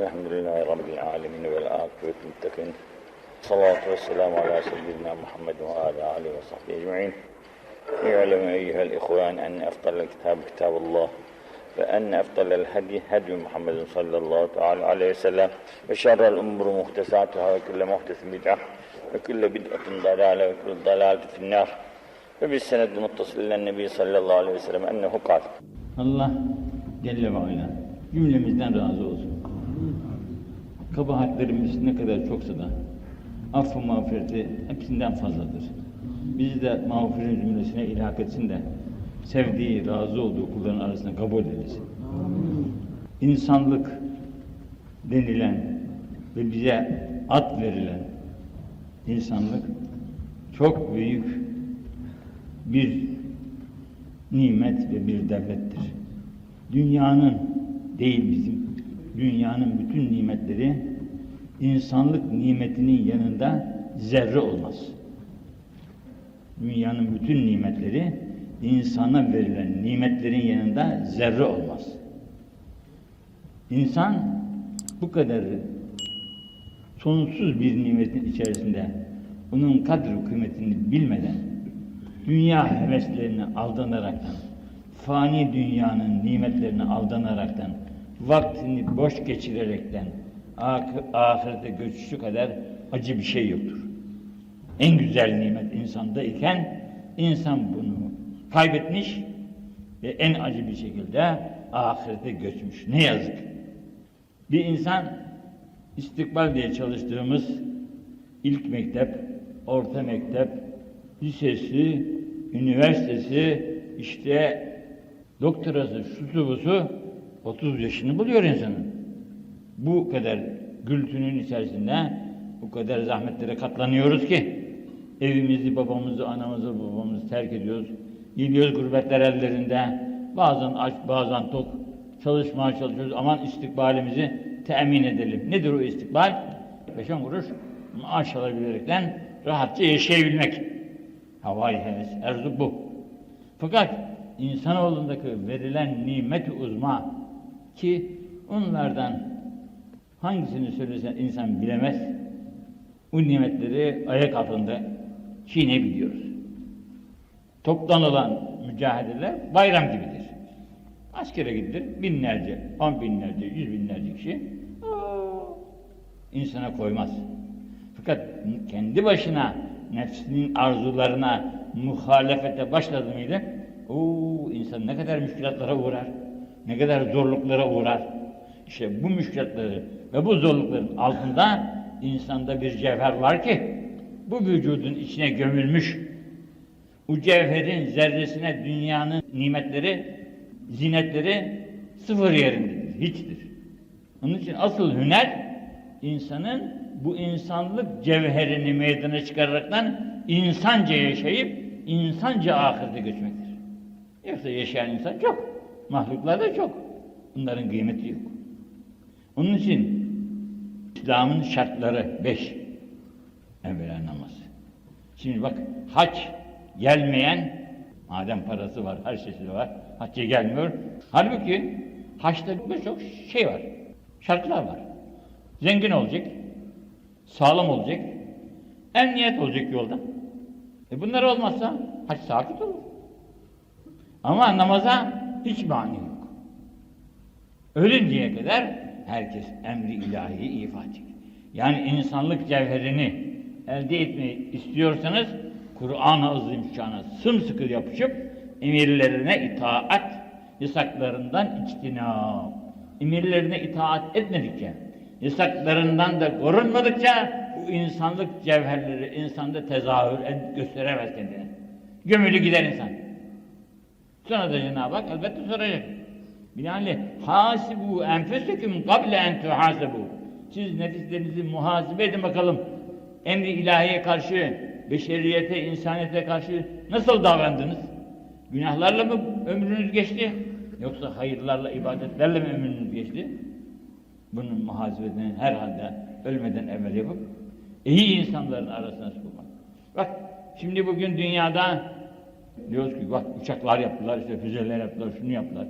الحمد لله رب العالمين والعاقبة للمتقين الصلاة والسلام على سيدنا محمد وعلى آله وصحبه أجمعين. اعلم أيها الإخوان أن أفضل الكتاب كتاب الله وأن أفضل الهدي هدي محمد صلى الله تعالى عليه وسلم. وشر الأمور محدثاتها وكل محدث بدعة وكل بدعة ضلالة وكل ضلالة في النار. وبالسند المتصل إلى النبي صلى الله عليه وسلم أنه قال Allah Celle ve Ala cümlemizden razı olsun. Kabahatlerimiz ne kadar çoksa da affı mağfireti hepsinden fazladır. Bizi de mağfirin cümlesine ilhak etsin de sevdiği, razı olduğu kulların arasında kabul eylesin. İnsanlık denilen ve bize ad verilen insanlık çok büyük bir nimet ve bir devlettir. Dünyanın değil bizim, dünyanın bütün nimetleri insanlık nimetinin yanında zerre olmaz. Dünyanın bütün nimetleri insana verilen nimetlerin yanında zerre olmaz. İnsan bu kadar sonsuz bir nimetin içerisinde onun kadri kıymetini bilmeden dünya heveslerine aldanaraktan, fani dünyanın nimetlerine aldanaraktan, vaktini boş geçirerekten ah- ahirete göçüşü kadar acı bir şey yoktur. En güzel nimet insanda iken insan bunu kaybetmiş ve en acı bir şekilde ahirete göçmüş. Ne yazık. Bir insan istikbal diye çalıştığımız ilk mektep, orta mektep, lisesi, üniversitesi, işte doktorası, şusu busu 30 yaşını buluyor insanın. Bu kadar gürültünün içerisinde bu kadar zahmetlere katlanıyoruz ki evimizi, babamızı, anamızı, babamızı terk ediyoruz. Gidiyoruz gurbetler ellerinde. Bazen aç, bazen tok. Çalışmaya çalışıyoruz. Aman istikbalimizi temin edelim. Nedir o istikbal? Beş on kuruş maaş alabilerekten rahatça yaşayabilmek. Havai heves, erzu bu. Fakat insanoğlundaki verilen nimet-i uzma ki onlardan hangisini söylesen insan bilemez. Bu nimetleri ayak altında çiğneyebiliyoruz. Toplanılan mücadeleler bayram gibidir. Askere gidilir binlerce, on binlerce, yüz binlerce kişi insana koymaz. Fakat kendi başına nefsinin arzularına muhalefete başladı mıydı? Oo, insan ne kadar müşkilatlara uğrar, ne kadar zorluklara uğrar. İşte bu müşkilatları ve bu zorlukların altında insanda bir cevher var ki bu vücudun içine gömülmüş. Bu cevherin zerresine dünyanın nimetleri, zinetleri sıfır yerindedir, hiçtir. Onun için asıl hüner insanın bu insanlık cevherini meydana çıkararaktan insanca yaşayıp insanca ahirete göçmektir. Yoksa yaşayan insan çok. Mahluklarda çok. Bunların kıymeti yok. Onun için İslam'ın şartları beş. Evvela namaz. Şimdi bak hac gelmeyen madem parası var, her şeysi var, hacca gelmiyor. Halbuki haçta birçok şey var. Şartlar var. Zengin olacak, sağlam olacak, emniyet olacak yolda. E bunlar olmazsa hac sakit olur. Ama namaza hiç mani yok. Ölünceye kadar herkes emri ilahiyi ifa edecek. Yani insanlık cevherini elde etmeyi istiyorsanız Kur'an-ı Azimüşşan'a sımsıkı yapışıp emirlerine itaat, yasaklarından içtinab. Emirlerine itaat etmedikçe, yasaklarından da korunmadıkça bu insanlık cevherleri insanda tezahür gösteremez kendini. Gömülü gider insan. Sonra da Cenab-ı Hak elbette soracak. Binaenaleyh hasibu enfeseküm kable en tuhasebu. Siz nefislerinizi muhasebe edin bakalım. Emri ilahiye karşı, beşeriyete, insaniyete karşı nasıl davrandınız? Günahlarla mı ömrünüz geçti? Yoksa hayırlarla, ibadetlerle mi ömrünüz geçti? Bunun muhasebesini herhalde ölmeden evvel yapıp iyi insanların arasına sokulmak. Bak şimdi bugün dünyada diyoruz ki bak uçaklar yaptılar, işte füzeler yaptılar, şunu yaptılar.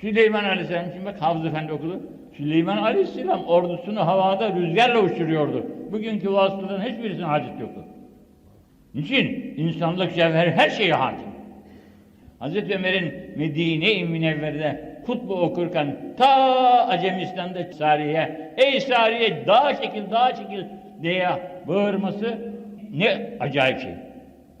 Süleyman Aleyhisselam şimdi bak Hafız Efendi okudu. Süleyman Aleyhisselam ordusunu havada rüzgarla uçuruyordu. Bugünkü vasıtaların hiçbirisine hacet yoktu. Niçin? İnsanlık cevheri her şeye hakim. Hazreti Ömer'in Medine-i Münevver'de kutbu okurken ta Acemistan'da Sariye, ey Sariye daha çekil daha çekil diye bağırması ne acayip şey.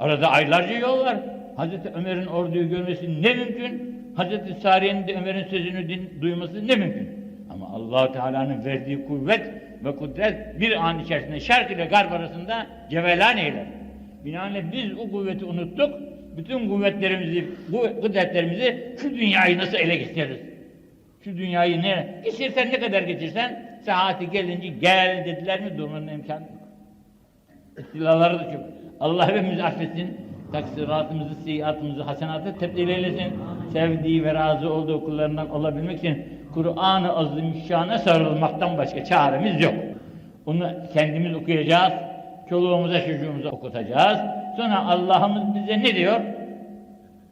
Arada aylarca yol var. Hazreti Ömer'in orduyu görmesi ne mümkün? Hazreti Sariye'nin de Ömer'in sözünü din, duyması ne mümkün? Ama allah Teala'nın verdiği kuvvet ve kudret bir an içerisinde şark ile garp arasında cevelan eyler. Binaenaleyh biz o kuvveti unuttuk. Bütün kuvvetlerimizi, bu kudretlerimizi şu dünyayı nasıl ele geçiririz? Şu dünyayı ne? Geçirsen ne kadar geçirsen saati gelince gel dediler mi durmanın imkanı yok. İstilaları da çok. Allah hepimizi affetsin. Taksiratımızı, siyyatımızı, hasenatı tebdil eylesin. Sevdiği ve razı olduğu kullarından olabilmek için Kur'an-ı Azimüşşan'a sarılmaktan başka çaremiz yok. Onu kendimiz okuyacağız. Çoluğumuza, çocuğumuza okutacağız. Sonra Allah'ımız bize ne diyor?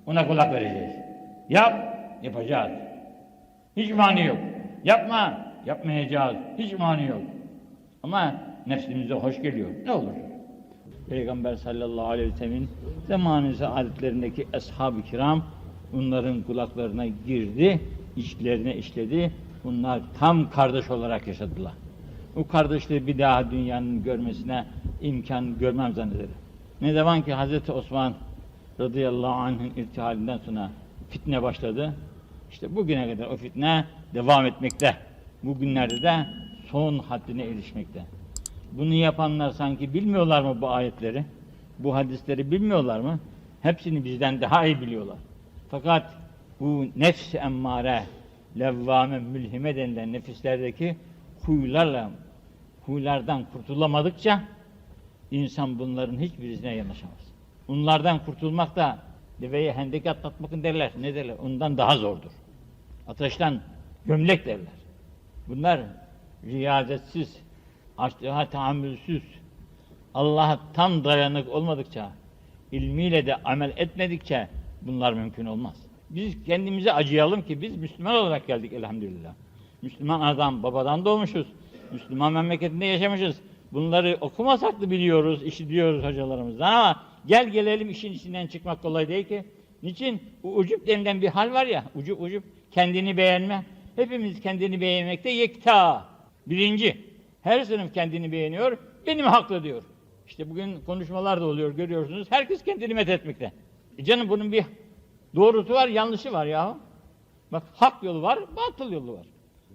Ona kulak vereceğiz. Yap, yapacağız. Hiç mani yok. Yapma, yapmayacağız. Hiç mani yok. Ama nefsimize hoş geliyor. Ne olur? Peygamber sallallahu aleyhi ve sellem'in zamanı saadetlerindeki ashab-ı kiram bunların kulaklarına girdi, içlerine işledi. Bunlar tam kardeş olarak yaşadılar. Bu kardeşliği bir daha dünyanın görmesine imkan görmem zannederim. Ne zaman ki Hazreti Osman radıyallahu anh'ın irtihalinden sonra fitne başladı. İşte bugüne kadar o fitne devam etmekte. Bugünlerde de son haddine erişmekte. Bunu yapanlar sanki bilmiyorlar mı bu ayetleri? Bu hadisleri bilmiyorlar mı? Hepsini bizden daha iyi biliyorlar. Fakat bu nefs-i emmare, levvame, mülhime denilen nefislerdeki huylarla, huylardan kurtulamadıkça insan bunların hiçbirisine yanaşamaz. Bunlardan kurtulmak da deveye hendek atlatmakın derler. Ne derler? Ondan daha zordur. Ateşten gömlek derler. Bunlar riyazetsiz, açlığa tahammülsüz, Allah'a tam dayanık olmadıkça, ilmiyle de amel etmedikçe bunlar mümkün olmaz. Biz kendimize acıyalım ki biz Müslüman olarak geldik elhamdülillah. Müslüman adam babadan doğmuşuz. Müslüman memleketinde yaşamışız. Bunları okumasak da biliyoruz, işitiyoruz hocalarımızdan ama gel gelelim işin içinden çıkmak kolay değil ki. Niçin? Bu ucup denilen bir hal var ya, ucup ucup kendini beğenme. Hepimiz kendini beğenmekte yekta. Birinci, her sınıf kendini beğeniyor, benim haklı diyor. İşte bugün konuşmalar da oluyor, görüyorsunuz. Herkes kendini methetmekte. E canım bunun bir doğrusu var, yanlışı var yahu. Bak hak yolu var, batıl yolu var.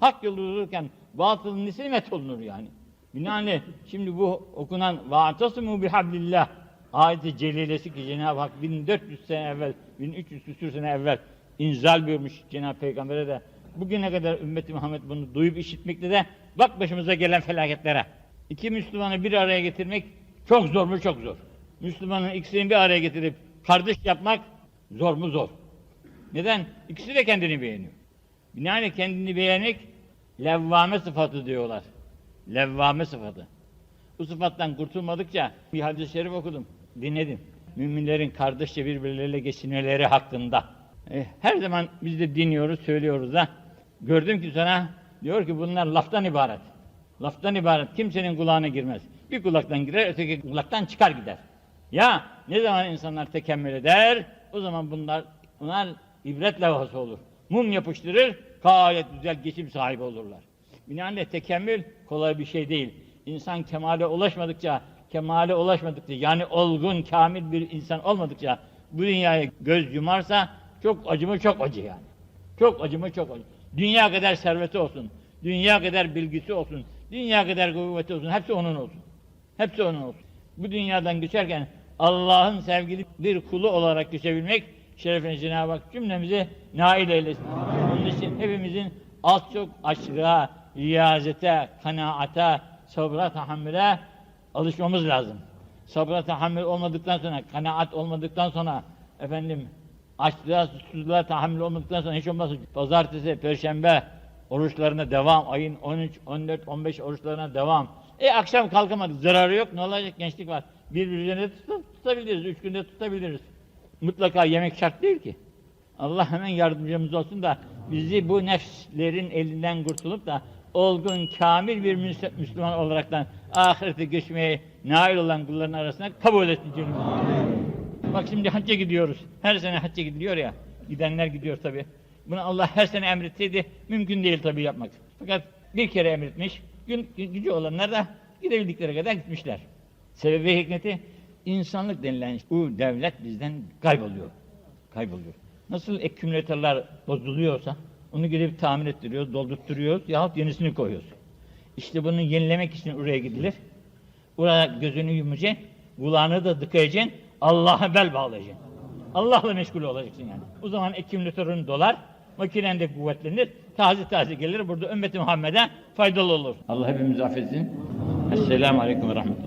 Hak yolu olurken batılın nesine met olunur yani. Binaenaleyh şimdi bu okunan وَاَعْتَصِمُوا بِحَبْلِ ayeti celilesi ki Cenab-ı Hak 1400 sene evvel, 1300 küsür sene evvel inzal buyurmuş Cenab-ı Peygamber'e de bugüne kadar ümmeti Muhammed bunu duyup işitmekte de bak başımıza gelen felaketlere. İki Müslümanı bir araya getirmek çok zor mu? Çok zor. Müslümanın ikisini bir araya getirip kardeş yapmak zor mu? Zor. Neden? İkisi de kendini beğeniyor. Binaenaleyh kendini beğenmek levvame sıfatı diyorlar. Levvame sıfatı. Bu sıfattan kurtulmadıkça bir hadis-i şerif okudum, dinledim. Müminlerin kardeşçe birbirleriyle geçinmeleri hakkında. E, her zaman biz de dinliyoruz, söylüyoruz da. Gördüm ki sana diyor ki bunlar laftan ibaret. Laftan ibaret. Kimsenin kulağına girmez. Bir kulaktan girer, öteki kulaktan çıkar gider. Ya ne zaman insanlar tekemmül eder, o zaman bunlar bunlar ibret levhası olur. Mum yapıştırır, gayet güzel geçim sahibi olurlar. Binaenaleyh tekemmül kolay bir şey değil. İnsan kemale ulaşmadıkça, kemale ulaşmadıkça, yani olgun, kamil bir insan olmadıkça bu dünyaya göz yumarsa çok acı mı çok acı yani. Çok acı mı çok acı. Dünya kadar serveti olsun, dünya kadar bilgisi olsun, dünya kadar kuvveti olsun, hepsi onun olsun. Hepsi onun olsun. Bu dünyadan geçerken Allah'ın sevgili bir kulu olarak geçebilmek şerefine Cenab-ı Hak cümlemizi nail eylesin. Onun için hepimizin az çok açlığa, riyazete, kanaate, sabra, tahammüle alışmamız lazım. Sabra, tahammül olmadıktan sonra, kanaat olmadıktan sonra, efendim, açlığa, susuzluğa tahammül olmadıktan sonra hiç olmazsa pazartesi, perşembe oruçlarına devam, ayın 13, 14, 15 oruçlarına devam. E akşam kalkamadık, zararı yok, ne olacak gençlik var. Bir üzerine tut, tutabiliriz, üç günde tutabiliriz. Mutlaka yemek şart değil ki. Allah hemen yardımcımız olsun da bizi bu nefslerin elinden kurtulup da olgun, kamil bir Müs- Müslüman olaraktan ahirete geçmeye nail olan kulların arasına kabul etsin Hak. Bak şimdi hacca gidiyoruz. Her sene hacca gidiliyor ya. Gidenler gidiyor tabi. Bunu Allah her sene emretseydi mümkün değil tabi yapmak. Fakat bir kere emretmiş. Gün, gü- gücü olanlar da gidebildikleri kadar gitmişler. Sebebi hikmeti insanlık denilen bu devlet bizden kayboluyor. Kayboluyor. Nasıl ekümülatörler bozuluyorsa onu gidip tamir ettiriyoruz, doldurtturuyoruz yahut yenisini koyuyoruz. İşte bunu yenilemek için oraya gidilir. Oraya gözünü yumacaksın, kulağını da tıkayacaksın, Allah'a bel bağlayacaksın. Allah'la meşgul olacaksın yani. O zaman ekümülatörün dolar, makinen de kuvvetlenir, taze taze gelir, burada ümmeti Muhammed'e faydalı olur. Allah hepimizi affetsin. Esselamu Aleyküm ve Rahmetullah.